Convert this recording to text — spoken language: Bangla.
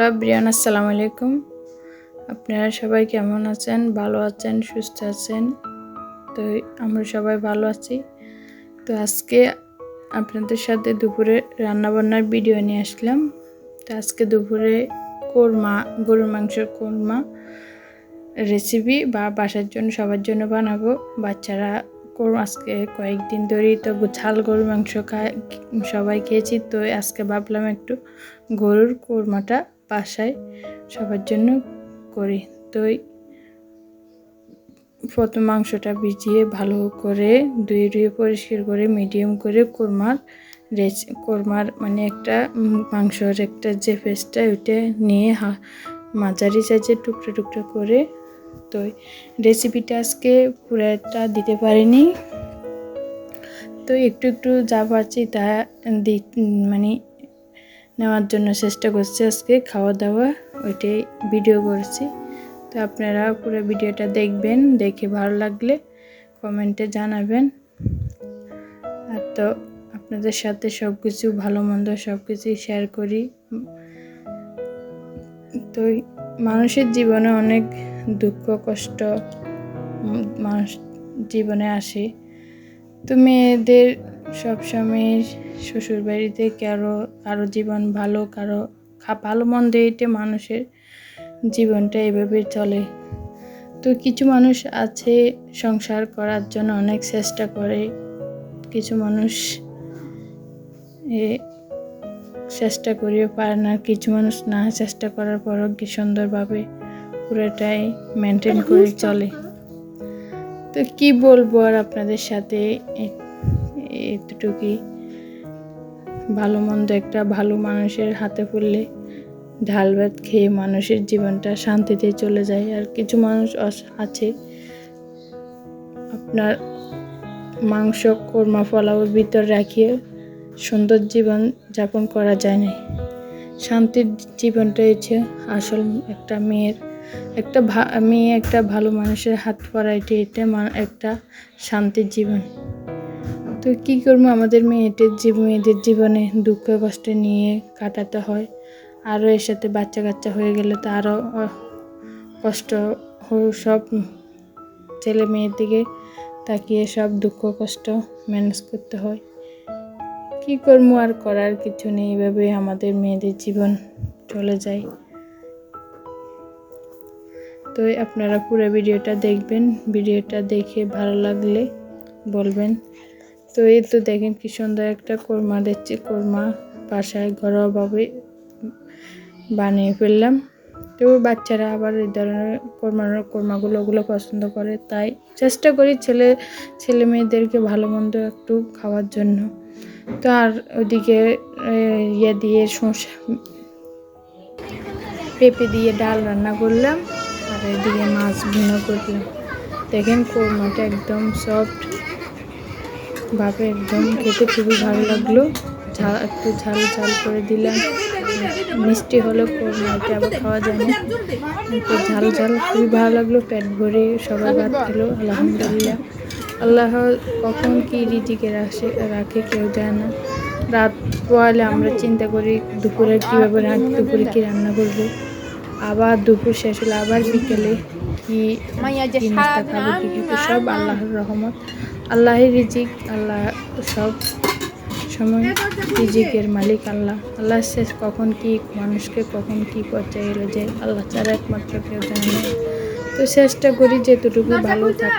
হ্যালো ব্রিয়ান আসসালামু আলাইকুম। আপনারা সবাই কেমন আছেন? ভালো আছেন? সুস্থ আছেন? তো আমরা সবাই ভালো আছি। তো আজকে আপনাদের সাথে দুপুরে রান্নাবান্নার ভিডিও নিয়ে আসলাম। তো আজকে দুপুরে কোরমা, গরুর মাংসের কোরমা রেসিপি বা বাসার জন্য, সবার জন্য বানাবো। বাচ্চারা আজকে কয়েকদিন ধরেই তো ঝাল গরুর মাংস খায়, সবাই খেয়েছি। তো আজকে ভাবলাম একটু গরুর কোরমাটা বাসায় সবার জন্য করি। তো প্রথম মাংসটা ভিজিয়ে ভালো করে ধুয়ে ধুয়ে পরিষ্কার করে মিডিয়াম করে কোরমার রেচ, কোরমার মানে একটা মাংসর একটা যে পেস্টটা ওইটা নিয়ে হা, মাঝারি সাইজের টুকরো টুকরো করে তো রেসিপিটা আজকে পুরাটা দিতে পারিনি। তো একটু একটু যা পাচ্ছি তা দি মানে নেওয়ার জন্য চেষ্টা করছি আজকে। খাওয়া দাওয়া ওইটাই ভিডিও করছি। তো আপনারা পুরো ভিডিওটা দেখবেন, দেখে ভালো লাগলে কমেন্টে জানাবেন। আর তো আপনাদের সাথে সব কিছু ভালো মন্দ সব কিছুই শেয়ার করি। তো মানুষের জীবনে অনেক দুঃখ, কষ্ট মানুষ জীবনে আসে। তো মেয়েদের সবসময় শ্বশুর বাড়িতে কারও কারও জীবন ভালো, কারও ভালো মন্দ এটে মানুষের জীবনটা এভাবে চলে। তো কিছু মানুষ আছে সংসার করার জন্য অনেক চেষ্টা করে। কিছু মানুষ এ চেষ্টা করিও পারে না। কিছু মানুষ না চেষ্টা করার পরও কি সুন্দরভাবে পুরোটাই মেনটেন করে চলে। তো কি বলব আর আপনাদের সাথে? এতটুকুই। ভালো মন্দ একটা ভালো মানুষের হাতে পড়লে ঢাল ভাত খেয়ে মানুষের জীবনটা শান্তিতে চলে যায়। আর কিছু মানুষ আছে। আপনার মাংস, কোরমা ফলাওর ভিতর রাখিয়ে সুন্দর জীবন যাপন করা যায় না শান্তির জীবনটা হচ্ছে আসল একটা মেয়ের, একটা মেয়ে একটা ভালো মানুষের হাত পড়াইতে এটা একটা শান্তির জীবন। তো কী করব? আমাদের মেয়েদের জীবন মেয়েদের জীবনে দুঃখ, কষ্ট নিয়ে কাটাতে হয়। আরও এর সাথে বাচ্চা কাচ্চা হয়ে গেলে তো আরও কষ্ট সব ছেলে মেয়ের দিকে তাকিয়ে সব দুঃখ, কষ্ট ম্যানেজ করতে হয়। কী করব? আর করার কিছু নেই। এইভাবে আমাদের মেয়েদের জীবন চলে যায়। তো আপনারা পুরো ভিডিওটা দেখবেন। ভিডিওটা দেখে ভালো লাগলে বলবেন। তো এই তো দেখেন কি সুন্দর একটা কোরমা দিচ্ছি। কোরমা বাসায় ঘরোয়াভাবে বানিয়ে ফেললাম। তো বাচ্চারা আবার এই ধরনের কোরমা, কোরমাগুলো ওগুলো পছন্দ করে। তাই চেষ্টা করি ছেলে ছেলে মেয়েদেরকে ভালো মন্দ একটু খাওয়ার জন্য। তো আর ওদিকে ইয়ে দিয়ে শসা, পেঁপে দিয়ে ডাল রান্না করলাম। আর এদিকে মাছ ভিন্ন করলাম। দেখেন কোরমাটা একদম সফট ভাবে একদম খেতে খুবই ভালো লাগল। ঝাল একটু ঝাল ঝাল করে দিলাম। মিষ্টি হলে কোরমাটা আবার খাওয়া যায় না একটু ঝাল ঝাল খুবই ভালো লাগল পেট ভরে সবাই ভাত খেলো আলহামদুলিল্লাহ। আল্লাহ কখন কি রিজিকে রাখে রাখে কেউ যায় না। রাত পোয়ালে আমরা চিন্তা করি দুপুরে কীভাবে রাত দুপুরে কী রান্না করব। আবার দুপুর শেষ হলে আবার বিকেলে কি নাস্তা খাব কী সব আল্লাহর রহমত। আল্লাহের রিজিক, আল্লাহ সব সময় রিজিকের মালিক আল্লাহ। আল্লাহ শেষ কখন কি মানুষকে কখন কি পর্যায়ে এলো যে আল্লাহ ছাড়া একমাত্র কেউ জানে তো চেষ্টা করি যেতটুকু ভালো থাকে